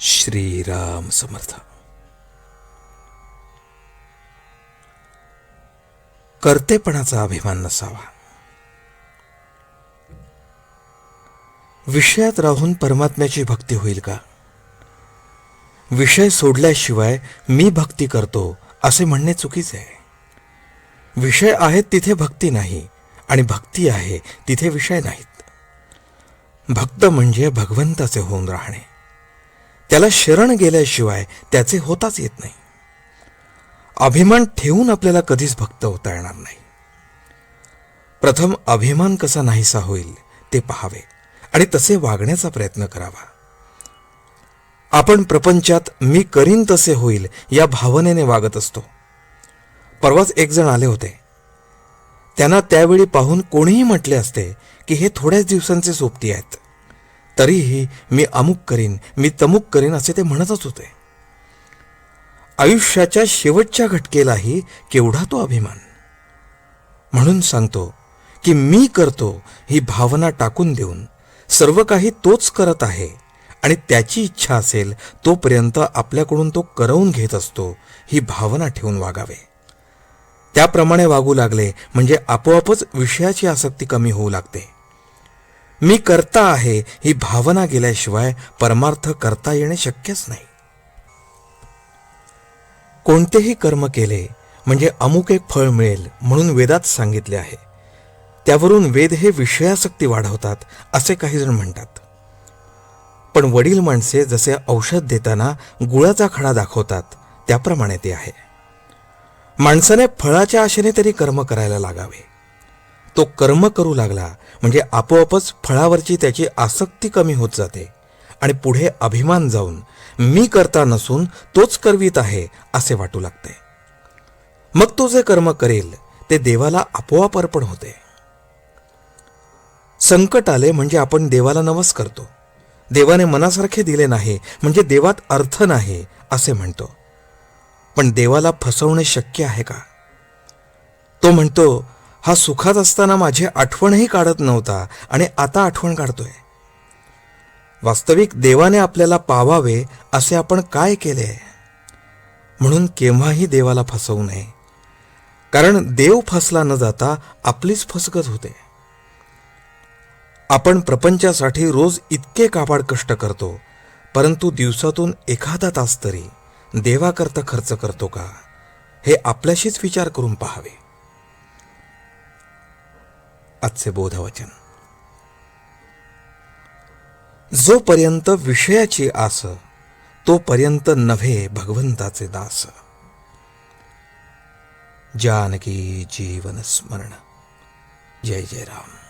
श्रीराम समर्थ. कर्तेपणाचा अभिमान नसावा. विषयात राहून परमात्म्याची भक्ती होईल का? विषय सोडल्याशिवाय मी भक्ती करतो असे म्हणणे चुकीचे आहे. विषय आहेत तिथे भक्ती नाही आणि भक्ती आहे तिथे विषय नाहीत. भक्त म्हणजे भगवंताचे होऊन राहणे. त्याला शरण गेल्याशिवाय त्याचे होताच येत नाही. अभिमान ठेवून आपल्याला कधीच भक्त होता येणार नाही. प्रथम अभिमान कसा नाहीसा होईल ते पहावे आणि तसे वागण्याचा प्रयत्न करावा. आपण प्रपंचात मी करीन तसे होईल या भावनेने वागत असतो. परवाच एक जण आले होते. त्यांना त्यावेळी पाहून कोणीही म्हटले असते की हे थोड्याच दिवसांचे सोबती आहेत. तरीही मी अमुक करीन मी तमुक करीन असे ते म्हणतच होते. आयुष्याच्या शेवटच्या घटकेलाही केवढा तो अभिमान. म्हणून सांगतो की मी करतो ही भावना टाकून देऊन सर्व काही तोच करत आहे आणि त्याची इच्छा असेल तोपर्यंत आपल्याकडून तो करवून घेत असतो ही भावना ठेवून वागावे. त्याप्रमाणे वागू लागले म्हणजे आपोआपच विषयाची आसक्ती कमी होऊ लागते. मी करता आहे ही भावना गेल्याशिवाय परमार्थ करता येणे शक्यच नाही. कोणतेही कर्म केले म्हणजे अमुक एक फळ मिळेल म्हणून वेदात सांगितले आहे. त्यावरून वेद हे विषयासक्ती वाढवतात असे काही जण म्हणतात. पण वडील माणसे जसे औषध देताना गुळाचा खडा दाखवतात त्याप्रमाणे ते आहे. माणसाने फळाच्या आशेने तरी कर्म करायला लागावे. तो कर्म करू लागला. म्हणजे आपोआपच फळावरची त्याची आसक्ती कमी होत जाते. आणि पुढे अभिमान जाऊन मी करता नसून तोच करवीत आहे असे वाटू लागते. मग तो जे कर्म करेल ते देवाला आपोआप अर्पण होते. संकट आले म्हणजे आपण देवाला नवस करतो. देवाने मनासारखे दिले नाही म्हणजे देवात अर्थ नाही असे म्हणतो. पण देवाला फसवणे शक्य आहे का? तो म्हणतो हा सुखात असताना माझी आठवणही काढत नव्हता आणि आता आठवण काढतोय. वास्तविक देवाने आपल्याला पावावे असे आपण काय केले? म्हणून केव्हाही देवाला फसवू नये. कारण देव फसला न जाता आपलीच फसगत होते. आपण प्रपंचासाठी रोज इतके काबाड कष्ट करतो परंतु दिवसातून एखादा तास तरी देवाकरता खर्च करतो का? हे आपल्याशीच विचार करून पहावे. आजचे बोधवचन. जोपर्यंत विषयाची आस तोपर्यंत नव्हे भगवंताचे दास. जानकी जीवन स्मरण. जय जय राम.